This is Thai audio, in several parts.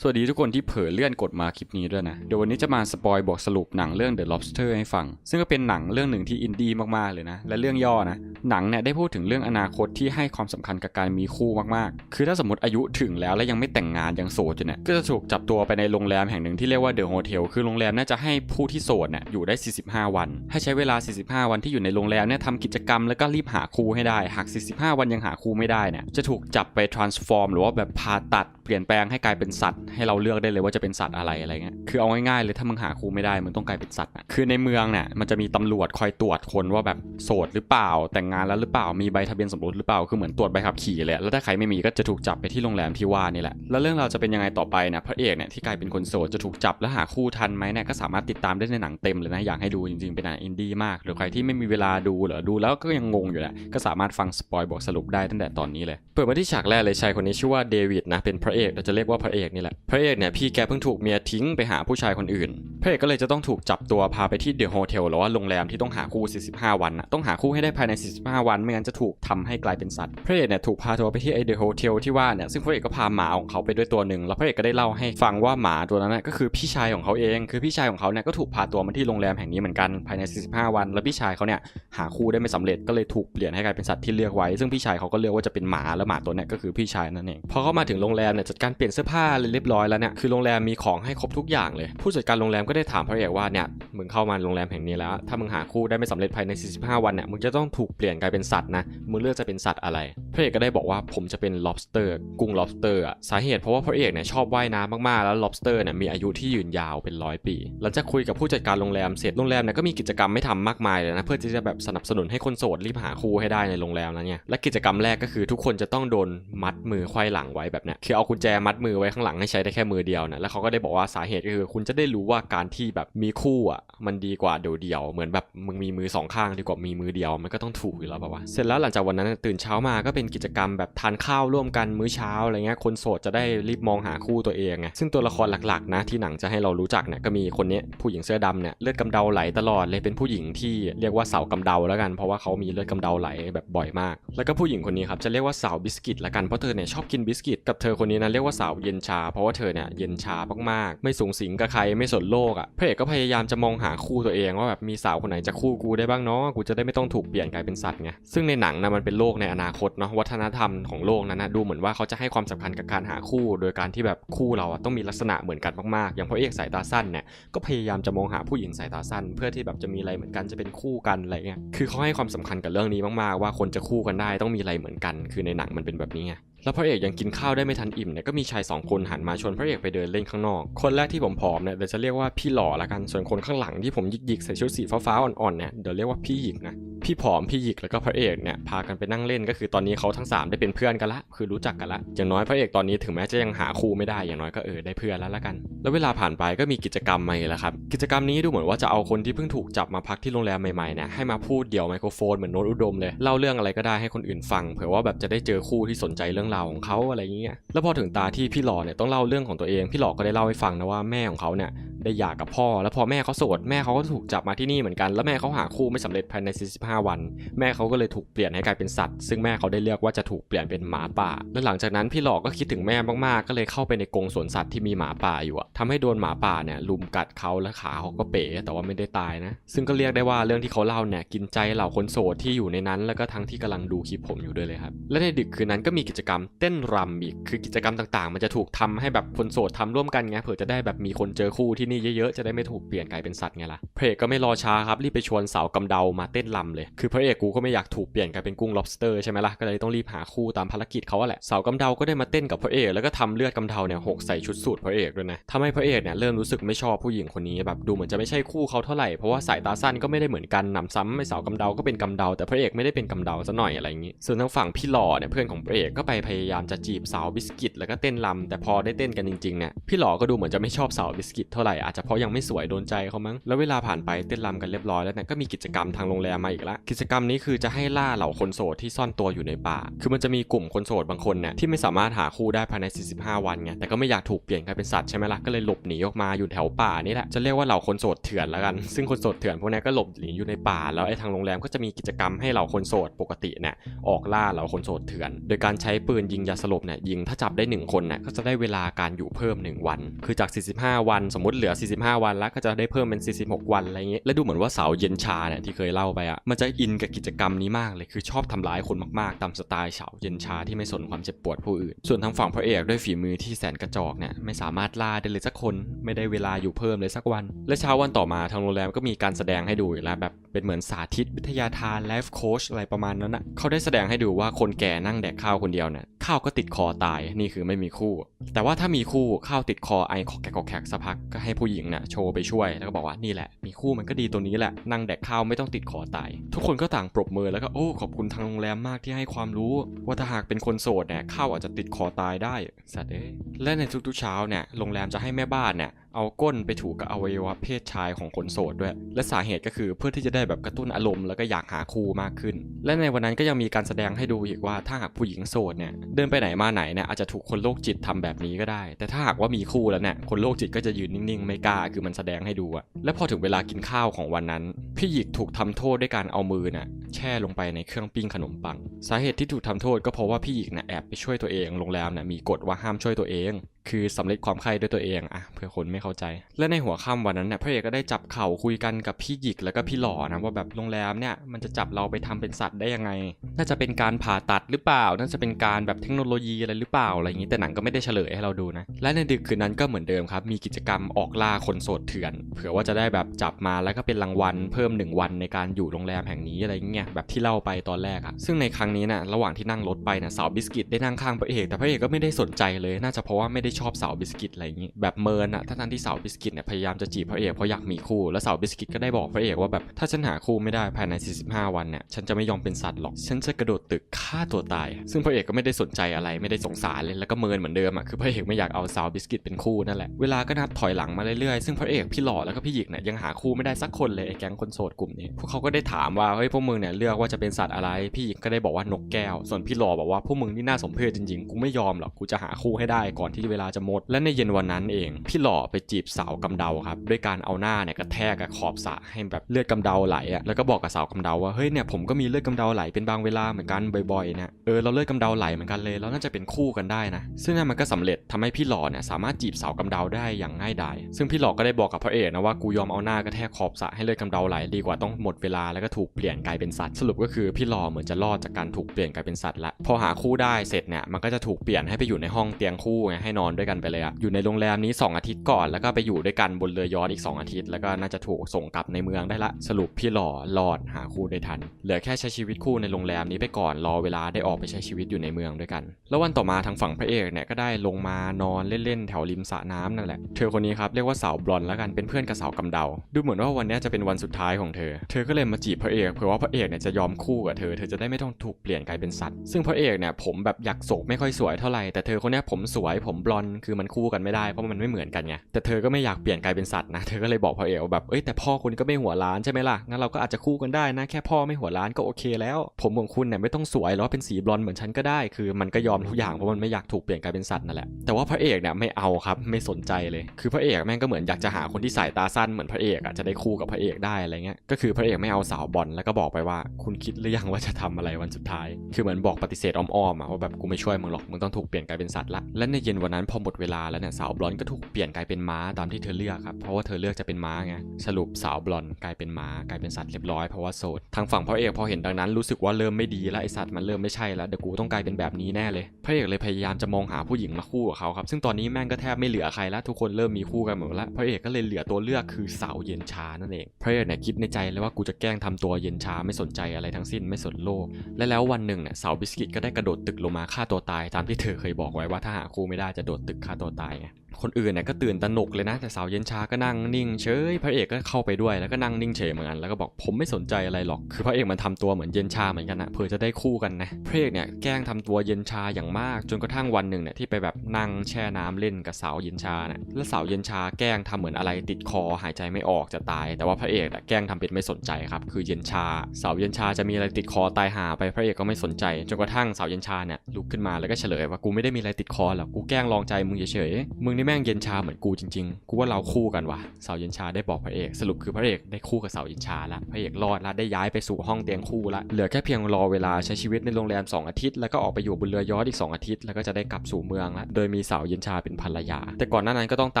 สวัสดีทุกคนที่เผลอเลื่อนกดมาคลิปนี้ด้วยนะ เดี๋ยววันนี้จะมาสปอยบอกสรุปหนังเรื่อง The Lobster ให้ฟัง ซึ่งก็เป็นหนังเรื่องหนึ่งที่อินดี้มากๆเลยนะ และเรื่องย่อนะ หนังเนี่ยได้พูดถึงเรื่องอนาคตที่ให้ความสำคัญกับการมีคู่มากๆ คือถ้าสมมติอายุถึงแล้วและยังไม่แต่งงานยังโสดอยู่เนี่ย ก็จะถูกจับตัวไปในโรงแรมแห่งหนึ่งที่เรียกว่า The Hotel คือโรงแรมน่าจะให้ผู้ที่โสดเนี่ยอยู่ได้ 45 วัน ให้ใช้เวลา 45 วันที่อยู่ในโรงแรมเนี่ยทำกิจกรรมแล้วก็รีบหาคู่ให้ได้ หาก 45 วันยังหาคู่ไม่ได้เนี่ยจะถูกจับไป transform หรือว่าแบบผ่าตัดเปลี่ยนแปลงให้กลายเป็นสัตว์ให้เราเลือกได้เลยว่าจะเป็นสัตว์อะไรอะไรเงี้ย คือเอาง่ายๆเลยถ้ามึงหาคู่ไม่ได้มึงต้องกลายเป็นสัตว์อะคือในเมืองเนี่ยมันจะมีตำรวจคอยตรวจคนว่าแบบโสดหรือเปล่า แต่งงานแล้วหรือเปล่ามีใบทะเบียนสมรสหรือเปล่าคือเหมือนตรวจใบขับขี่เลยแล้วถ้าใครไม่มีก็จะถูกจับไปที่โรงแรมที่ว่านี่แหละแล้วเรื่องเราจะเป็นยังไงต่อไปนะพระเอกเนี่ยที่กลายเป็นคนโสดจะถูกจับและหาคู่ทันไหมเนี่ยก็สามารถติดตามได้ในหนังเต็มเลยนะอยากให้ดูจริงๆเป็นหนังอินดี้มากหรือใครที่ไม่มีเวลาดูหรือดูแล้วก็ยังงงอยู่แหละก็สามารถฟังสปอยบอกสรุปได้ตั้งแต่ตอนนี้เลยเปิดมาที่ฉากแรกเลยชายคนนี้ชื่อว่าเดวิดนะเป็นพระเอกเราจะเรียกว่าพระเอกนี่แหละพระเอกเนี่ยพี่แกเพิ่งถูกเมียทิ้งไปหาผู้ชายคนอื่น พระเอกก็เลยจะต้องถูกจับตัวพาไปที่เดอะโฮเทลหรือว่าโรงแรมที่ต้องหาคู่ 45 วันนะต้องหาคู่ให้ได้ภายใน 45 วันไม่งั้นจะถูกทำให้กลายเป็นสัตว์ พระเอกเนี่ยถูกพาตัวไปที่ไอเดอะโฮเทลที่ว่าเนี่ยซึ่งพระเอกก็พาหมาของเขาไปด้วยตัวหนึ่งแล้วพระเอกก็ได้เล่าให้ฟังว่าหมาตัวนั้นนะก็คือพี่ชายของเขาเอง คือพี่ชายของเขาเนี่ยก็ถูกพาตัวมาที่โรงแรมแห่งนี้เหมือนกันภายใน 45 วัน แล้วพี่ชายเขาเนี่ยหาคู่ได้ไม่สำเร็จก็เลยถูกเปลี่ยนให้กลายเป็นสัตว์ที่เลือกไว้ ซึ่งพี่ชายเขาก็เลือกว่าจะเป็นหมาแล้วหมาตัวเนี้ก็คือพี่ชายนั่นเองพอเขามาถึงโรงแรมเนี่ยจัดการเปลี่ยนเสื้อผ้าเรียบร้อยแล้วเนี่ยคือโรงแรมมีของให้ครบทุกอย่างเลย ผู้จัดการโรงแรมก็ได้ถามพระเอกว่าเนี่ยมึงเข้ามาโรงแรมแห่งนี้แล้ว ถ้ามึงหาคู่ได้ไม่สำเร็จภายใน 45 วันเนี่ยมึงจะต้องถูกเปลี่ยนกลายเป็นสัตว์นะมึงเลือกจะเป็นสัตว์อะไรพระเอกก็ได้บอกว่าผมจะเป็น lobster กุ้ง lobster อะสาเหตุเพราะว่าพระเอกเนี่ยชอบว่ายน้ำมากๆแล้ว lobster เนี่ยมีอายุที่ยืนยาวเป็นร้อยปีหลังจากคุยกับผู้จัดการโรงแรมเสร็จโรงแรมเนี่ยก็มีกิจกรรมไม่ทำมากมายเลยนะเพื่อที่จะแบบสนับสนุนให้คนโสดรีบหาคู่ให้ได้ในโรงแรมแล้วเนี่ยและกิจกรรมแรกก็คือทุกคนจะต้องโดนมัดมือไขว้หลังไว้แบบเนี้ยคือเอากุญแจมัดมือไว้ข้างหลังให้ใช้ได้แค่มือเดียวนะแล้วเขาก็ได้บอกว่าสาเหตุก็คือ คุณจะได้รู้ว่าการที่แบบมีคู่อะมันดีกว่าเดียวๆเหมือนแบบมึงมีมือสองข้างดีกว่ามีมือเดียวมันก็ต้องถูกอยู่แล้วป่าวะเสร็จแล้วหลังจากวันนั้นตื่นเช้ามาก็เป็นกิจกรรมแบบทานข้าวร่วมกันมื้อเช้าอะไรเงี้ยคนโสดจะได้รีบมองหาคู่ตัวเองไงซึ่งตัวละครหลักๆ นะที่หนังจะให้เรารู้จักเนี่ยก็มีคนนี้ผู้หญิงเสื้อดำเนี่ยเลือดกำเดาไหลตลอดเลยเป็นผู้หญิงที่เรียกว่าสาวกำเดาแล้วกันเพราะว่าเขามีเลือดกำเดาไหลแบบบ่อยมาก แล้วก็ผู้หญิงคนนี้ครับจะเรียกว่าสาวบิสกิตละกันเพราะเธอเนี่ยชอบกินบิสกิตกับเธอคนนี้นะเรียกว่าสาวเย็นชาเพราะว่าเธอเนี่ยเย็นชามากๆ ไม่สูงสิงกับใครไม่สนโลกอะพระเอกก็พยายามจะมองหาคู่ตัวเองว่าแบบมีสาวคนไหนจะคู่กูได้บ้างเนาะกูจะได้ไม่ต้องถูกเปลี่ยนกลายเป็นสัตว์ไงซึ่งในหนังนะมันเป็นโลกในอนาคตเนาะวัฒนธรรมของโลกนั้นนะดูเหมือนว่าเขาจะให้ความสำคัญกับการหาคู่ โดยการที่แบบคู่เราอะต้องมีลักษณะเหมือนกันมากๆ อย่างพระเอกสายตาสั้นเนี่ยก็พยายามจะมองหาผู้หญิงสายตาสั้น เพื่อที่แบบจะมีอะไรเหมือนกันจะเป็นคู่กันอะไรเงี้ยคือเขาให้ความสำคัญกับเรื่องนี้มากๆ ว่าคนจะคู่กันได้ต้องมีอะไรเหมือนกัน คือในหนังมันเป็นแบบนี้ไง แล้วพระเอกยังกินข้าวได้ไม่ทันอิ่มเนี่ยก็มีชายสองคนหันมาชวนพระเอกไปเดินเล่นข้างนอก คนแรกที่ผมผอมเนี่ยเดี๋ยวจะเรียกว่าพี่หล่อละกันส่วนคนข้างหลังที่ผมหยิกๆใส่ชุดสีฟ้าๆอ่อนๆเนี่ยเดี๋ยวเรียกว่าพี่หยิกนะพี่ผอมพี่หยิกแล้วก็พระเอกเนี่ยพากันไปนั่งเล่นก็คือตอนนี้เขาทั้งสามได้เป็นเพื่อนกันละคือรู้จักกันละอย่างน้อยพระเอกตอนนี้ถึงแม้จะยังหาคู่ไม่ได้อย่างน้อยก็เออได้เพื่อนแล้วละกัน แล้วเวลาผ่านไปก็มีกิจกรรมใหม่แล้วครับกิจกรรมนี้ดูเหมือนว่าจะเอาคนที่เพิ่งถูกจับมาพักที่โรงแรมใหม่ๆเนี่ยให้มาพูดเดี่ยวไมโครโฟนเหมือนโน้ตอุดมเลยเล่าเรื่องอะไรก็ได้ให้คนอื่นฟังเผื่อว่าแบบจะได้เจอคู่ที่สนใจเรื่องราวของเขาอะไรอย่างเงี้ยแล้วพอถึงตาที่พี่หล่อเนี่ยต้องเล่าเรื่องของตัวเองพี่หล่อก็ได้เล่าให้ฟังนะว่าแม่ของเขาเนี่ยได้หย่ากับพ่อ แล้วพอแม่เขาโสดแม่เขาก็ถูกจับมาที่นี่เหมือนกัน แล้วแม่เขาหาคู่ไม่สำเร็จภายใน 45 วัน แม่เขาก็เลยถูกเปลี่ยนให้กลายเป็นสัตว์ ซึ่งแม่เขาได้เลือกว่าจะถูกเปลี่ยนเป็นหมาป่า และหลังจากนั้นพี่หลอกก็คิดถึงแม่มากๆ ก็เลยเข้าไปในกรงสวนสัตว์ที่มีหมาป่าอยู่อะทำให้โดนหมาป่าเนี่ยลุมกัดเขาและขาเขาก็เป๋แต่ว่าไม่ได้ตายนะ ซึ่งก็เรียกได้ว่าเรื่องที่เขาเล่าเนี่ยกินใจเหล่าคนโสดที่อยู่ในนั้น แล้วก็ทั้งที่กำลังดูคลิปผมอยู่ด้วยเลยครับและในดึกคืนนั้นก็มีกิจกรรมเต้นรำอีก คือกิจกรรมต่างๆ มันจะถูกทำให้แบบคนโสดทำร่วมกันไงเผื่อจะได้แบบมีคนเจอคู่ที่นี่เยอะๆ จะได้ไม่ถูกเปลี่ยนกลายเป็นสัตว์ไงล่ะพระเอกก็ไม่รอช้าครับรีบไปชวนสาวกำเดามาเต้นรำเลย คือพระเอกกูก็ไม่อยากถูกเปลี่ยนกลายเป็นกุ้ง lobster ใช่ไหมล่ะก็เลยต้องรีบหาคู่ตามภารกิจเขาแหละสาวกำเดาก็ได้มาเต้นกับพระเอกแล้วก็ทำเลือดกำเดาเนี่ยหกใส่ชุดสูทพระเอกด้วยนะทำให้พระเอกเนี่ยเริ่มรู้สึกไม่ชอบผู้หญิงคนนี้แบบดูเหมือนจะไม่ใช่คู่เขาเท่าไหร่เพราะว่าสายตาสั้นก็ไม่ได้เหมือนกันหนำซ้ำไม่สาวกำเดาก็เป็นกำเดาแต่พระเอกไม่ได้เป็นกำเดาซะหน่อยอะไรอย่างนี้ส่วนทางฝั่งพี่หล่อเนี่ยเพื่อนของพระเอกก็ไปพพยายามจะจีบสาวบิสกิต แล้วก็เต้นรำแต่พอได้เต้นกันจริงๆเนี่ยพี่หล่อก็ดูเหมือนจะไม่ชอบสาวบิสกิตเท่าไหร่อาจจะเพราะยังไม่สวยโดนใจเขามั้งแล้วเวลาผ่านไปเต้นรำกันเรียบร้อยแล้วเนี่ยก็มีกิจกรรมทางโรงแรมมาอีกละกิจกรรมนี้คือจะให้ล่าเหล่าคนโสดที่ซ่อนตัวอยู่ในป่า คือมันจะมีกลุ่มคนโสดบางคนเนี่ยที่ไม่สามารถหาคู่ได้ภายใน 45 วันไงแต่ก็ไม่อยากถูกเปลี่ยนกลายเป็นสัตว์ใช่ไหมล่ะก็เลยหลบหนีออกมาอยู่แถวป่านี่แหละจะเรียกว่าเหล่าคนโสดเถื่อนแล้วกัน ซึ่งคนโสดเถื่อนพวกนี้ก็หลบหนีอยู่ในป่า แล้วไอ้ทางโรงแรมก็จะมีกิจกรรมให้เหล่าคนโสดปกติเนี่ยออกล่าเหล่าคนโสดเถื่อน โดยการใช้ปืนยิงยาสลบเนี่ยยิงถ้าจับได้หนึ่งคนเนี่ยก็จะได้เวลาการอยู่เพิ่มหนึ่งวัน คือจาก 45 วันสมมติเหลือ 45 วันแล้วก็จะได้เพิ่มเป็น 46 วันอะไรเงี้ยและดูเหมือนว่าสาวเย็นชาเนี่ยที่เคยเล่าไปอะมันจะอินกับกิจกรรมนี้มากเลยคือชอบทำร้ายคนมากๆตามสไตล์สาวเย็นชาที่ไม่สนความเจ็บปวดผู้อื่น ส่วนทางฝั่งพระเอกด้วยฝีมือที่แสนกระจอกเนี่ยไม่สามารถล่าได้เลยสักคนไม่ได้เวลาอยู่เพิ่มเลยสักวัน และเช้าวันต่อมาทางโรงแรมก็มีการแสดงให้ดูอีกแล้วแบบเป็นเหมือนสาธิตวิทยาทานไลฟ์โค้ชอะไรประมาณนั้นนะเขาได้แสดงให้ดูว่าคนแก่นั่งแดกข้าวคนเดียวเนี่ยข้าวก็ติดคอตายนี่คือไม่มีคู่ แต่ว่าถ้ามีคู่ข้าวติดคอไอขอกแกกขอกแขกสักพักก็ให้ผู้หญิงเนี่ยโชว์ไปช่วย แล้วก็บอกว่านี่แหละ มีคู่มันก็ดีตัวนี้แหละนั่งแดกข้าวไม่ต้องติดคอตายทุกคนก็ต่างปรบมือแล้วก็โอ้ขอบคุณทางโรงแรมมากที่ให้ความรู้ ว่าถ้าหากเป็นคนโสดเนี่ยข้าวอาจจะติดคอตายได้สัตว์เอ้และในทุกๆเช้าเนี่ยโรงแรมจะให้แม่บ้านเนี่ยเอาก้นไปถูกกับอวัยวะเพศชายของคนโสดด้วย และสาเหตุก็คือเพื่อที่จะได้แบบกระตุ้นอารมณ์แล้วก็อยากหาคู่มากขึ้น และในวันนั้นก็ยังมีการแสดงให้ดูอีกว่าถ้าหากผู้หญิงโสดเนี่ยเดินไปไหนมาไหนเนี่ยอาจจะถูกคนโรคจิตทำแบบนี้ก็ได้ แต่ถ้าหากว่ามีคู่แล้วเนี่ยคนโรคจิตก็จะยืนนิ่งๆ ไม่กล้าคือมันแสดงให้ดูอะและพอถึงเวลากินข้าวของวันนั้น พี่หยิกถูกทำโทษด้วยการเอามือน่ะแช่ลงไปในเครื่องปิ้งขนมปัง สาเหตุที่ถูกทำโทษก็เพราะว่าพี่หยิกน่ะแอบไปช่วยตัวเองโรงแรมน่ะมีกฎว่าห้ามช่วยตัวเอง คือสำเร็จความใคร่ด้วยตัวเองอะเพื่อคนไม่เข้าใจ และในหัวค่ำวันนั้นเนี่ยพระเอกก็ได้จับเข่าคุยกันกับพี่หยิกแล้วก็พี่หล่อนะว่าแบบโรงแรมเนี่ยมันจะจับเราไปทำเป็นสัตว์ได้ยังไง น่าจะเป็นการผ่าตัดหรือเปล่า น่าจะเป็นการแบบเทคโนโลยีอะไรหรือเปล่าอะไรอย่างนี้แต่หนังก็ไม่ได้เฉลยให้เราดูนะ และในดึกคืนนั้นก็เหมือนเดิมครับ มีกิจกรรมออกล่าคนโสดเถื่อน เผื่อว่าจะได้แบบจับมาแล้วก็เป็นรางวัลเพิ่มหนึ่งวันในการอยู่โรงแรมแห่งนี้อะไรเงี้ยแบบที่เล่าไปตอนแรกอะซึ่งในครั้งนี้นะระหว่างที่นั่งรถไปนะสาวบิสกิตได้นั่งข้างพระเอกแต่พระเอกก็ไม่ได้สนใจเลยน่าจะเพราะว่าไม่ได้ชอบสาวบิสกิตอะไรอย่างนี้แบบเมินอะทั้งที่สาวบิสกิตเนี่ยพยายามจะจีบพระเอกเพราะอยากมีคู่แล้วสาวบิสกิตก็ได้บอกพระเอกว่าแบบถ้าฉันหาคู่ไม่ได้ภายใน 45 วันเนี่ยฉันจะไม่ยอมเป็นสัตว์หรอกฉันจะกระโดดตึกฆ่าตัวตาย ซึ่งพระเอกก็ไม่ได้สนใจอะไรไม่ได้สงสารเลยแล้วก็เมินเหมือนเดิมอะคือพระเอกไม่อยากเอาสาวบิสกิตเป็นคู่นั่นแหละเวลาก็นับถอยหลังมาเรื่อยๆซึ่งพระเอกพี่หล่อแล้วก็พี่หยิกเนี่ยยังหาคู่ไม่ได้สักคนเลยไอ้แก๊งคนโสดกลุ่มนี้พวกเขาก็ได้ถามว่าเฮ้ยพวกมึงเนี่ยเลือกว่าจะเป็นสัตว์อะไร พี่หยิกก็ได้บอกว่านกแก้ว ส่วนพี่หล่อบอกว่าพวกมึงนี่น่าสมเพชจริงๆกูไม่ยอมหรอกกูจะหาคู่ให้ได้ก่อนที่เวลาจะหมด และในเย็นวันนั้นเอง พี่หล่อไปจีบสาวกำเดาครับ ด้วยการเอาหน้าเนี่ยกระแทกกับขอบสระให้แบบเลือดกำเดาไหลอะแล้วก็บอกกับสาวกำเดาว่าเฮ้ยเนี่ยผมก็มีเลือดกำเดาไหลเป็นบางเวลาเหมือนกันบ่อยๆเนี่ยเออเราเลือดกำเดาไหลเหมือนกันเลยเราน่าจะเป็นคู่กันได้นะซึ่งนั่นมันก็สำเร็จทำให้พี่หล่อเนี่ยสามารถจีบสาวกำเดาได้อย่างง่ายดายซึ่งพี่หล่อก็ได้บอกกับพระเอกนะว่ากูยอมเอาหน้ากระแทกขอบสระให้เลือดกำเดาไหลดีกว่าต้องหมดเวลาแล้วก็ถูกเปลี่ยนกลายเป็นสัตว์สรุปก็คือพี่หล่อเหมือนจะรอดจากการถูกเปลี่ยนกลายเป็นสัตว์ละพอหาคู่ได้เสร็จเนี่ยมันก็จะถูกเปลี่ยนให้ไปอยู่ในห้องเตียงคู่ไงให้นอนด้วยกันไปเลยอะอยู่ในโรงแรมนี้ 2 อาทิตย์ก่อน แล้วก็ไปอยู่ด้วยกันบนเรือยอชต์อีก 2 อาทิตย์ แล้วก็น่าจะถูกส่งกลับในเมืองได้ละ สรุปพี่หล่อรอดหาคู่ได้ทัน เหลือแค่ใช้ชีวิตคู่ในโรงแรมนี้ไปก่อน รอเวลาได้ออกไปใช้ชีวิตอยู่ในเมืองด้วยกัน แล้ววันต่อมาทางฝั่งพระเอกเนี่ยก็ได้ลงมานอนเล่นๆแถวริมสระน้ำนั่นแหละ เธอคนนี้ครับเรียกว่าสาวบลอนแล้วกัน เป็นเพื่อนกับสาวกำเดา ดูเหมือนว่าวันนี้จะเป็นวันสุดท้ายของเธอ เธอก็เลยมาจีบพระเอกเผื่อว่าพระเอกเนี่ยจะยอมคู่กับเธอ เธอจะได้ไม่ต้องถูกเปลี่ยนกลายเป็นสัตว์ ซึ่งพระเอกเนี่ยผมแบบอยากโศกไม่ค่อยสวยเท่าไหร่ แต่เธอคนนี้ผมสวยผมบลอนด์คือมันคู่กันไม่ได้เพราะมันไม่เหมือนกันไงแต่เธอก็ไม่อยากเปลี่ยนกลายเป็นสัตว์นะเธอก็เลยบอกพระเอกว่าแบบเอ้ยแต่พ่อคุณก็ไม่หัวล้านใช่ไหมล่ะงั้นเราก็อาจจะคู่กันได้นะแค่พ่อไม่หัวล้านก็โอเคแล้ว ผมของคุณเนี่ยไม่ต้องสวยหรอกเป็นสีบลอนด์เหมือนฉันก็ได้คือมันก็ยอมทุกอย่างเพราะมันไม่อยากถูกเปลี่ยนกลายเป็นสัตว์นั่นแหละแต่ว่าพระเอกเนี่ยไม่เอาครับไม่สนใจเลย คือพระเอกแม่งก็เหมือนอยากจะหาคนที่สายตาสั้นเหมือนพระเอกอะจะได้คู่กับพระเอกได้อะไรเงี้ยก็คือพระเอกไม่เอาสาวบอลแล้วก็บอกไปว่า คุณคิดหรือยังว่าจะทำอะไรวันสุดท้าย คือเหมือนบอกปฏิเสธอ้อมๆอะว่าแบบกูไม่ช่วยมึงหรอกมึงต้องถูกเปลี่ยนกลายเป็นสัตว์ละและในเย็นวันนั้นพอหมดเวลาแล้วเนี่ยสาวบลอนก็ถูกเปลี่ยนกลายเป็นม้าตามที่เธอเลือกครับเพราะว่าเธอเลือกจะเป็นม้าไงสรุปสาวบลอนกลายเป็นม้ากลายเป็นสัตว์เรียบร้อยเพราะว่าโสดทางฝั่งพระเอกพอเห็นดังนั้นรู้สึกว่าเริ่มไม่ดีแล้วไอสัตว์มันเริ่มไม่ใช่แล้วเดี๋ยวกูต้องกลายเป็นแบบนี้แน่เลยพระเอกเลยพยายามจะมองหาผู้หญิงมาคู่กับเขาครับซึ่งตอนนี้แม่งก็แทบไม่เหลือใครแล้วทุกคนเริ่มมีคู่กันหมดแล้วพระเอกก็เลยเหลือตัวเลือกคือสาวเย็นชานั่นเองพระเอกเนี่ยคิดในใจเลยว่ากูจะแกล้งทำตัวเย็นชาไม่สนใจอะไรทั้งสิ้นไม่สนโลก และแล้ววันหนึ่งเนี่ยสาวบิสกิตก็ได้กระโดดตึกลงมาฆ่าตัวตายตามที่เธอเคยบอกไว้ว่าถ้าหาคู่ไม่ได้จะโดดตึกฆ่าตัวตายไงคนอื่นเนี่ยก็ตื่นตระหนกเลยนะ แต่สาวเย็นชาก็นั่งนิ่งเฉยพระเอกก็เข้าไปด้วยแล้วก็นั่งนิ่งเฉยเหมือนกันแล้วก็บอกผมไม่สนใจอะไรหรอกคือพระเอกมันทำตัวเหมือนเย็นชาเหมือนกันนะเผื่อจะได้คู่กันนะพระเอกเนี่ยแกล้งทำตัวเย็นชาอย่างมาก จนกระทั่งวันหนึ่งเนี่ยที่ไปแบบนั่งแช่น้ำเล่นกับสาวเย็นชาเนี่ยแล้วสาวเย็นชาแกล้งทำเหมือนอะไรติดคอหายใจไม่ออกจะตาย แต่ว่าพระเอกอะแกล้งทำเป็นไม่สนใจครับคือเย็นชา สาวเย็นชาจะมีอะไรติดคอตายหาไปพระเอกก็ไม่สนใจจนกระทั่งสาวเย็นชาเนี่ยลุกขึ้นมาแล้วก็เฉลยว่ากูไม่ได้มีอะไรติดคอหรอกกูแกล้งลองใจมึงเฉยๆมึงนี่แม่งเย็นชาเหมือนกูจริงๆ กูว่าเราคู่กันว่ะสาวเย็นชาได้บอกพระเอก สรุปคือพระเอกได้คู่กับสาวเย็นชาละพระเอกรอดละได้ย้ายไปสู่ห้องเตียงคู่ละเหลือแค่เพียงรอเวลาใช้ชีวิตในโรงแรม 2 อาทิตย์แล้วก็ออกไปอยู่บนเรือยอชต์อีก 2 อาทิตย์แล้วก็จะได้กลับสู่เมืองละโดยมีสาวเย็นชาเป็นภรรยา แต่ก่อนหน้านั้นก็ต้องต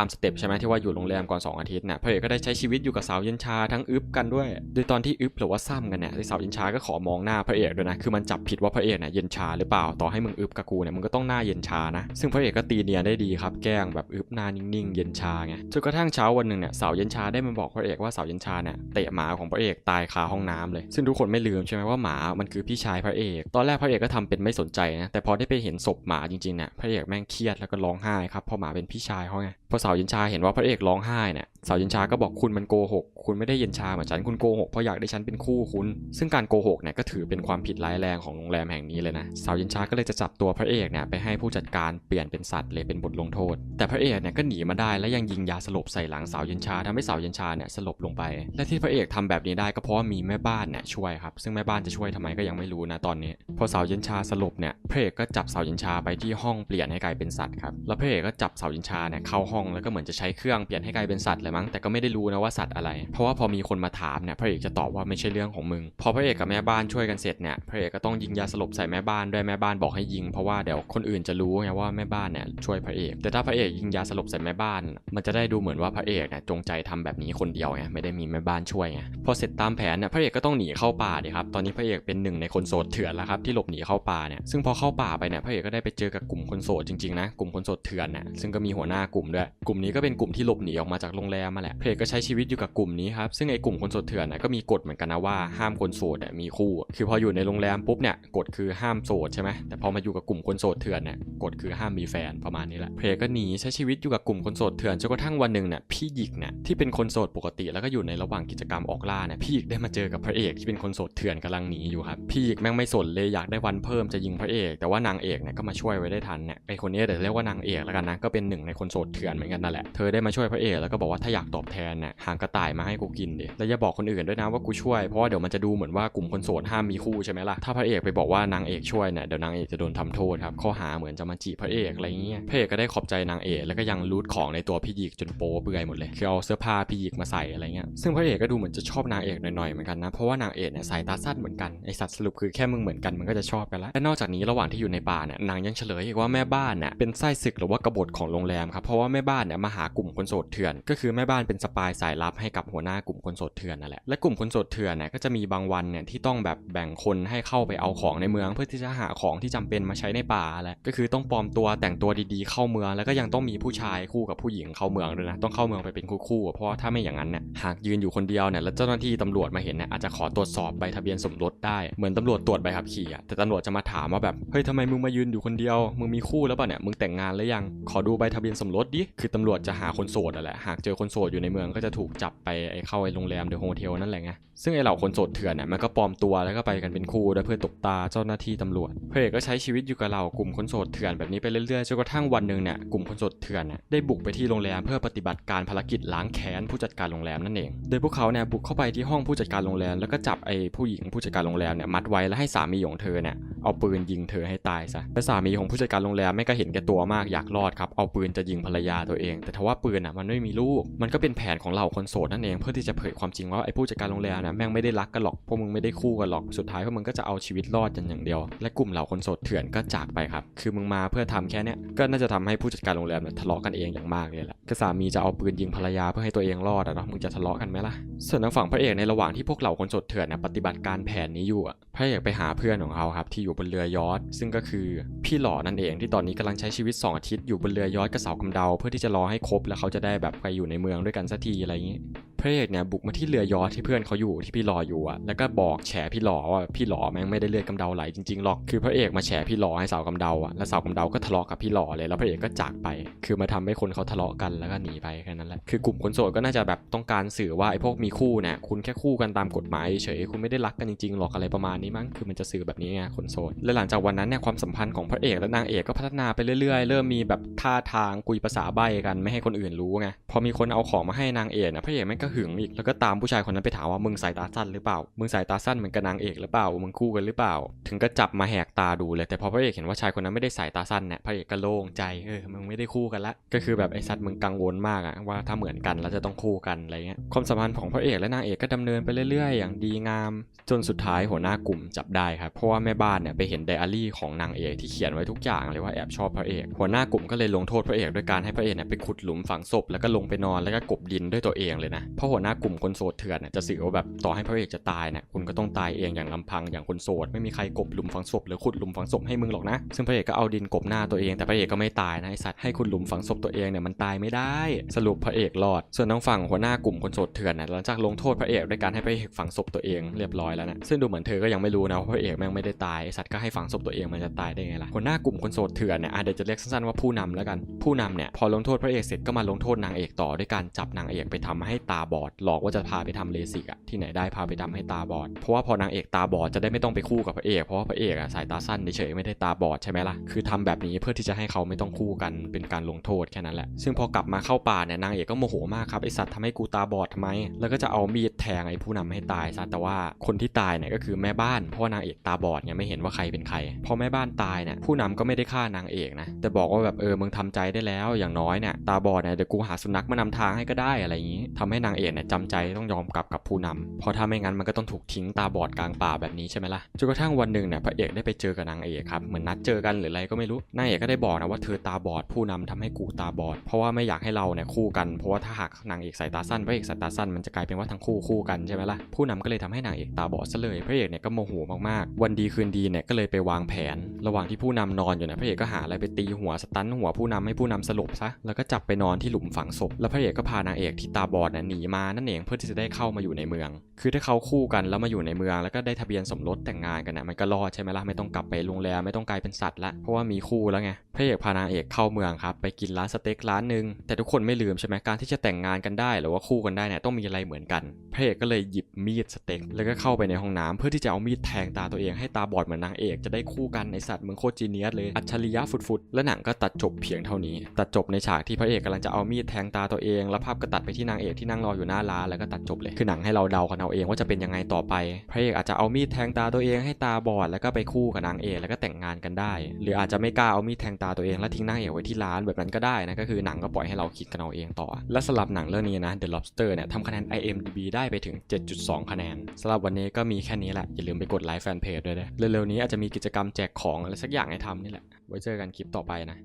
ามสเต็ปใช่ไหมที่ว่าอยู่โรงแรมก่อน2อาทิตย์นะพระเอกก็ได้ใช้ชีวิตอยู่กับสาวเย็นชาทั้งอึบกันด้วย โดยตอนที่อึบหรือว่าซ้ำกันเนี่ยสาวเย็นชาก็ขอมองหน้าพระเอกด้วยนะคือมันจับผิดว่าพระเอกเนี่ยเย็นชาหรือเปล่าต่อให้มึงอึบกับกูเนี่ยมึงก็ต้องหน้าเย็นชานะซึ่งพระเอกก็ตีเนียนได้ดีครับแกล้งแบบอึบหน้านิ่งๆ เย็นชาไงจนกระทั่งเช้าวันหนึ่งเนี่ยสาวเย็นชาได้มาบอกพระเอกว่าสาวเย็นชาเนี่ยเตะหมาของพระเอกตายคาห้องน้ำเลย ซึ่งทุกคนไม่ลืมใช่ไหมว่าหมามันคือพี่ชายพระเอก ตอนแรกพระเอกก็ทำเป็นไม่สนใจนะแต่พอได้ไปเห็นศพหมาจริงๆเนี่ยพระเอกแม่งเครียดแล้วก็ร้องไห้ครับเพราะหมาเป็นพี่ชายเขาไงพอสาวเย็นชาเห็นว่าพระเอกร้องไห้เนี่ยสาวเย็นชาก็บอกคุณมันโกหกคุณไม่ได้เย็นชาเหมือนฉันคุณโกหกเพราะอยากได้ฉันเป็นคู่คุณ ซึ่งการโกหกเนี่ยก็ถือเป็นความผิดร้ายแรงของโรงแรมแห่งนี้เลยนะสาวเย็นชาก็เลยจะจับตัวพระเอกเนี่ยไปให้ผู้จัดการเปลี่ยนเป็นสัตว์เลยเป็นบทลงโทษ แต่พระระเอกเนี่ยก็หนีมาได้และยังยิงยาสลบใส่หลังสาวเย็นชาทำให้สาวเย็นชาเนี่ยสลบลงไป และที่พระเอกทำแบบนี้ได้ก็เพราะว่ามีแม่บ้านเนี่ยช่วยครับซึ่งแม่บ้านจะช่วยทำไมก็ยังไม่รู้นะตอนนี้ พอสาวเย็นชาสลบเนี่ยพระเอกก็จับสาวเย็นชาไปที่ห้องเปลี่ยนให้กลายเป็นสัตว์ครับแล้วพระเอกก็จับสาวเย็นชาเนี่ยเข้าห้องแล้วก็เหมือนจะใช้เครื่องเปลี่ยนให้กลายเป็นสัตว์เลยมั้งแต่ก็ไม่ได้รู้นะว่าสัตว์อะไร เพราะว่าพอมีคนมาถามเนี่ยพระเอกจะตอบว่าไม่ใช่เรื่องของมึง พอพระเอกกับแม่บ้านช่วยกันเสร็จเนี่ยพระเอกก็ต้องยิงยาสลบใส่แม่บ้านด้วยแม่บ้านบอกให้ยิงเพราะว่าเดี๋ยวคนอื่นจะรู้ไงว่าแม่บ้านเนี่ยช่วยพระเอกแต่ถ้าพระเอกยิงยาสลบใส่แม่บ้าน มันจะได้ดูเหมือนว่าพระเอกเนี่ยจงใจทำแบบนี้คนเดียวไงไม่ได้มีแม่บ้านช่วยไงพอเสร็จตามแผนเนี่ยพระเอกก็ต้องหนีเข้าป่าดิครับตอนนี้พระเอกเป็นหนึ่งในคนโสดเถื่อนแล้วครับที่หลบหนีเข้าป่าเนี่ยซึ่งพอเข้าป่าไปเนี่ยพระเอกก็ได้ไปเจอกับกลุ่มคนโสดจริงๆนะกลุ่มคนโสดเถื่อนเนี่ยซึ่งก็มีหัวหน้ากลุ่มด้วย กลุ่มนี้ก็เป็นกลุ่มที่หลบหนีออกมาจากโรงแรมมาแหละพระเอกก็ใช้ชีวิตอยู่กับกลุ่มนี้ครับซึ่งไอ้กลุ่มคนโสดเถื่อนน่ะก็มีกฎเหมือนกันนะว่าห้ามคนโสดมีคู่ คือพออยู่ในโรงแรมปุ๊บเนี่ยกฎคือห้ามโสดใช่ไหมแต่พอมาอยู่กับกลุ่มคนโสดเถื่อนเนี่ยกฎคือห้ามมีแฟนประมาณนี้แหละพระเอกก็หนีใช้ชีวิตอยู่กับกลุ่มคนโสดเถื่อนจนกระทั่งวันหนึ่งเนี่ยพี่หยิกเนี่ยที่เป็นคนโสดปกติแล้วก็อยู่ในระหว่างกิจกรรมออกล่าเนี่ยพี่หยิกได้มาเจอกับพระเอกที่เป็นคนโสดเถื่อนกำลังหนีอยู่ครับพี่หยิกแม่งไม่สนเลยอยากได้วันเพิ่มจะยิงพระเอก แต่ว่านางเอกเนี่ยก็มาช่วยไว้ได้ทันเนี่ยไอคนนี้เดี๋ยวเรียกว่านางเอกแล้วกันนะก็เป็นหนึ่งในคนโสดเถื่อนเหมือนกันนั่นแหละเธอได้มาช่วยพระเอกแล้วก็บอกว่าถ้าอยากตอบแทนเนี่ยหางกระต่ายมาให้กูกินดิแล้วอย่าบอกคนอื่นด้วยนะว่ากูช่วยเพราะว่าเดี๋ยวมันจะดูเหมือนว่ากลุ่มคนโสดห้ามมีคู่ใช่ไหมล่ะถ้าพระเอกไปบอกว่านางเอกช่วยเนี่ยเดี๋ยวนางเอกจะโดนทำโทษครับข้อหาเหมือนจะมาจีบพระเอกอะไรเงี้ยพระเอกก็ได้ขอบใจนางเอกแล้วก็ยังรูทของในตัวพี่หยิกจนโป๊เปื่อยหมดเลยคือเอาเสื้อผ้าพี่หยิกมาใส่อะไรเงี้ยซึ่งพระเอกก็ดูเหมือนจะชอบนางเอกหน่อยๆเหมือนกันนะเพราะว่านางเอกเนี่ยสายตาสั้นเหมือนกันไอสัตว์สรุปคือแค่มึงเหมือนกันมันก็จะชอบกันแล้วและนอกจากนี้ระหว่างที่อยู่ในป่าเนี่ยนางยังเฉลยอีกว่าแม่บ้านเนี่ยเป็นไส้ศึกหรือว่ากบฏของโรงแรมครับเพราะว่าแม่บ้านเนี่ยมาหากลุ่มคนโสดเถื่อน ก็คือแม่บ้านเป็นสปายสายลับให้กับหัวหน้ากลุ่มคนโสดเถื่อนนั่นแหละและกลุ่มคนโสดเถื่อนเนี่ยก็จะมีบางวันเนี่ยที่ต้องแบบแบ่งคนให้เข้าไปเอาของในเมืองเพื่อที่จะหาของที่จำเป็นมาใช้ในป่าแหละก็คือต้องปลอมตัวแต่งตัวดีๆเข้าเมืองแล้วก็ยังต้องมีผู้ชายคู่กับผู้หญิงเข้าเมืองด้วยนะต้องเข้าเมืองไปเป็นคู่ๆเพราะถ้าไม่อย่างนั้นเนี่ยหากยืนอยู่คนเดียวเนี่ยแล้วเจ้าหน้าที่ตำรวจมาเห็นเนี่ยอาจจะขอตรวจสอบใบทะเบียนสมรสได้เหมือนตำรวจตรวจใบขับขี่อะแต่ตำรวจจะมาถามว่าแบบเฮ้ยทำไมมึงมายืนอยู่คนเดียวมึงมีคู่แล้วป่ะเนี่ยมึงแต่งงานหรือยังขอดูใบทะเบียนสมรสดิคือตำรวจจะหาคนโสดอะแหละหากเจอคนโสดอยู่ในเมืองก็จะถูกจับไปไอ้เข้าไอ้โรงแรมเดอะโฮเทลนั่นแหละไง ซึ่งไอ้เหล่าคนโสดเถื่อนเนี่ยมันก็ปลอมตัวแล้วก็ไปกันเป็นคู่ด้วยเพื่อตบตาเจ้าหน้าที่ตำรวจพระเอกก็ใช้ชีวิตอยู่กับเหล่ากลุ่มคนโสดเถื่อนแบบนี้ไปเรื่อยๆจนกระทั่งวันหนึ่งเนี่ยกลุ่มคนโสดเถื่อนเนี่ยได้บุกไปที่โรงแรมเพื่อปฏิบัติการภารกิจล้างแค้นผู้จัดการโรงแรมนั่นเอง โดยพวกเขาเนี่ยบุกเข้าไปที่ห้องผู้จัดการโรงแรมแล้วก็จับไอ้ผู้หญิงผู้จัดการโรงแรมเนี่ยมัดไว้แล้วให้สามีของเธอเนี่ยเอาปืนยิงเธอให้ตายซะและสามีของผู้จัดการโรงแรมไม่ก็เห็นแก่ตัวมากอยากรอดครับเอาปืนจะยิงภรรยาตัวเอง แต่ทว่าปืนอะมันไม่มีลูก มันก็เป็นแผนของเหล่าคนโสดนั่นเองเพื่อที่จะเผยความจริงว่าไอผู้จัดการโรงแรมเแม่งไม่ได้รักกันหรอกพวกมึงไม่ได้คู่กันหรอกสุดท้ายพวกมึงก็จะเอาชีวิตรอดกันอย่างเดียว และกลุ่มเหล่าคนโสดเถื่อนก็จากไปครับ คือมึงมาเพื่อทำแค่เนี้ยก็น่าจะทำให้ผู้จัดการโรงแรมเนี่ยทะเลาะกันเองอย่างมากเลยแหละก็สามีจะเอาปืนยิงภรรยาเพื่อให้ตัวเองรอดอะเนาะมึงจะทะเลาะกันไหมล่ะส่วนทางฝั่งพระเอกในระหว่างที่พวกเหล่าคนโสดเถื่อนเนี่ยปฏิบัติการแผนนี้อยู่อะพระเอกไปหาเพื่อนของเขาครับที่อยู่บนเรือยอชต์ซึ่งก็คือพี่หล่อนั่นเองที่ตอนนี้กำลังใช้ชีวิต2อาทิตย์อยู่บนเรือยอชต์กับเสากำเดาเพื่อที่จะรอให้ครบแล้วเขาจะได้แบบไปอยู่ในเมืองด้วยกันสักทีอะไรอย่างนี้พระเอกเนี่ยบุกมาที่เรือยอที่เพื่อนเขาอยู่ที่พี่หลออยู่อะแล้วก็บอกแฉพี่หลอว่าพี่หลอแม่งไม่ได้เลือดกำเดาไหลจริงๆหรอกคือพระเอกมาแฉพี่หลอให้สาวกำเดาอะแล้วสาวกำเดาก็ทะเลาะกับพี่หลอเลยแล้วพระเอกก็จากไป คือมาทำให้คนเขาทะเลาะกันแล้วก็หนีไปแค่นั้นแหละคือกลุ่มคนโสดก็น่าจะแบบต้องการสื่อว่าไอ้พวกมีคู่เนี่ยคุณแค่คู่กันตามกฎหมายเฉยคุณไม่ได้รักกันจริงๆหรอกอะไรประมาณนี้มั้งคือมันจะสื่อแบบนี้ไงคนโสดและหลังจากวันนั้นเนี่ยความสัมพันธ์ของพระเอกและนางเอกก็พัฒนาไปเรื่อยๆ เริ่มมีแบบท่าทางคุยภาษาใบกันไม่ให้คนอื่นรู้ไงพอมีคนเอาของมาให้นางเอกนะพระเอกแม่ก็หึงอีก แล้วก็ตามผู้ชายคนนั้นไปถามว่ามึงสายตาสั้นหรือเปล่า มึงสายตาสั้นเหมือนกับนางเอกหรือเปล่า มึงคู่กันหรือเปล่า ถึงก็จับมาแหกตาดูเลย แต่พอพระเอกเห็นว่าชายคนนั้นไม่ได้สายตาสั้นเนี่ย พระเอกก็โล่งใจ เออ มึงไม่ได้คู่กันละ ก็คือแบบไอ้สัตว์มึงกังวลมากอะว่าถ้าเหมือนกันแล้วจะต้องคู่กันอะไรเงี้ย ความสัมพันธ์ของพระเอกและนางเอกก็ดำเนินไปเรื่อยๆ อย่างดีงาม จนสุดท้ายหัวหน้ากลุ่มจับได้ครับ เพราะว่าแม่บ้านเนี่ยไปเห็นไดอารี่ของนางเอกที่เขียนไว้ทุกอย่างเลยว่าแอบชอบพระเอก หัวหน้ากลุ่มก็เลยลงโทษพระเอกด้วยการให้พระเอกเนี่ยไปขุดหลุมฝังศพแล้วก็ลงไปนอนแล้วก็กบดินด้วยตัวเองเลยนะเพราะหัวหน้ากลุ่มคนโสดเถื่อนเนี่ยจะสื่อว่าแบบต่อให้พระเอกจะตายเนี่ยคุณก็ต้องตายเองอย่างลำพังอย่างคนโสดไม่มีใครกบหลุมฝังศพหรือขุดหลุมฝังศพให้มึงหรอกนะ ซึ่งพระเอกก็เอาดินกบหน้าตัวเองแต่พระเอกก็ไม่ตายนะไอสัตว์ให้ขุดหลุมฝังศพตัวเองเนี่ยมันตายไม่ได้ สรุปพระเอกรอด ส่วนทางฝั่งหัวหน้ากลุ่มคนโสดเถื่อนเนี่ยหลังจากลงโทษพระเอกด้วยการให้พระเอกฝังศพตัวเองเรียบร้อยแล้วนะซึ่งดูเหมือนเธอก็ยังไม่รู้นะว่าพระเอกแม่งไม่ได้ตายไอสัตว์ก็ให้ฝังศพตัวเองมันจะตายได้ไงล่ะหัวหน้ากลุ่มคนโสดเถื่อนเนี่ยอะเดี๋ยวจะเรียกสั้นๆว่าผู้นำแล้วกัน ผู้นำเนี่ยพอลงโทษพระเอกเสร็จก็มาลงโทษนางเอกต่อด้วยการจับนางเอกไปทำให้ตาบอดหลอกว่าจะพาไปทำเลสิกอะที่ไหนได้พาไปทำให้ตาบอด เพราะว่าพอนางเอกตาบอดจะได้ไม่ต้องไปคู่กับพระเอกเพราะว่าพระเอกอะสายตาสั้นเฉยไม่ได้ตาบอดใช่ไหมล่ะคือทำแบบนี้เพื่อที่จะให้เขาไม่ต้องคู่กันเป็นการลงโทษแค่นั้นแหละซึ่งพอกลับมาเข้าป่าเนี่ยนางเอกก็โมโหมากครับไอสัตว์ทำให้กูตาบอดทำไม แล้วก็จะเอามีดแทงไอผู้นำให้ตายซะแต่ว่าคนที่ตายเนี่ยก็คือแม่บ้านเพราะนางเอกตาบอดเนี่ยไม่เห็นว่าใครเป็นใครพอแม่บ้านตายเนี่ยผู้นำก็ไม่ได้ฆ่านางเอกนะแต่บอกว่าแบบเออมึงทำใจได้แล้วอย่างน้อยเนี่ยตาบอดเนี่ยเดี๋ยวกูหาสุนัขมานำทางให้ก็ได้อะไรอย่างนี้ทำให้นางเอกเนี่ยจำใจต้องยอมกลับกับผู้นำเพราะถ้าไม่งั้นมันก็ต้องถูกทิ้งตาบอดกลางป่าแบบนี้ใช่ไหมล่ะจนกระทั่งวันหนึ่งเนี่ยพระเอกได้ไปเจอกับนางเอกครับเหมือนนัดเจอกันหรืออะไรก็ไม่รู้นางเอกก็ได้บอกนะว่าเธอตาบอดผู้นำทำให้กูตาบอด เพราะว่าไม่อยากให้เราเนี่ยคู่กันเพราะว่าถ้าหากนางเอกสายตาสั้นพระเอกสายตาสั้นมันจะกลายเป็นว่าทั้งคู่คู่กันใช่ไหมล่ะผู้นำก็เลยทำให้นางเอกตาบอดซะเลยพระเอกเนี่ยก็โมโหมากๆ วันดีคืนดีเนี่ยก็เลยไปวางแผน ระหว่างที่ผู้นำนอนอยู่เนี่ยพระเอกก็หาอะไรไปตีหัวสตันหัวผู้นำให้ผู้นำสลบซะแล้วก็จับไปนอนที่หลุมฝังศพแล้วพระเอกก็พานางเอกที่ตาบอดน่ะหนีมานั่นเองเพื่อที่จะได้เข้ามาอยู่ในเมือง คือถ้าเขาคู่กันแล้วมาอยู่ในเมือง แล้วก็ได้ทะเบียนสมรสแต่งงานกันนะมันก็รอดใช่ไหมล่ะไม่ต้องกลับไปโรงแรมไม่ต้องกลายเป็นสัตว์ละเพราะว่ามีคู่แล้วไงพระเอกพานางเอกเข้าเมืองครับไปกินร้านสเต็กร้านหนึ่งแต่ทุกคนไม่ลืมใช่ไหมการที่จะแต่งงานกันได้ หรือว่าคู่กันได้เนี่ยต้องมีอะไรเหมือนกัน พระเอกก็เลยหยิบมีดสเต็กแล้วก็เข้าไปในห้องน้ำเพื่อที่จะเอามีดแทงตาตัวเองให้ตาบอดเหมือนนางเอกจะได้คู่กันในสัตว์เมืองโคตรจีเนียสเลยอัจฉริยะฟุดๆและหนังก็ตัดจบเพียงเท่านี้ ตัดจบในฉากที่พระเอกกำลังจะเอามีดแทงตาตัวเอง แล้วภาพก็ตัดไปที่นางเอกที่นั่งรออยู่หน้าร้านแล้วก็ตัดจบเลย คือหนังให้เราเดากันเอาเองว่าจะเป็นยังไงต่อไป พระเอกอาจจะเอามีดแทงตาตัวเองให้ตาบอดแล้วก็ไปคู่กับนางเอกแล้วก็แต่งงานกันได้ หรืออาจจะไม่กล้าเอามีดแทงตาตัวเองแล้วทิ้งนางเอกไว้ที่ร้านแบบนั้นก็ได้นะก็คือหนังก็ปล่อยให้เราคิดกันเอาเองต่อ และสำหรับหนังเรื่องนี้นะ The Lobster เนี่ยทำคะแนน IMDb ได้ไปถึง 7.2 คะแนนสำหรับวันนี้ก็มีแค่นี้แหละอย่าลืมไปกดไลค์แฟนเพจด้วยนะเร็วๆนี้อาจจะมีกิจกรรมแจกของอะไรสักอย่างให้ทำนี่แหละไว้เจอกันคลิปต่อไปนะ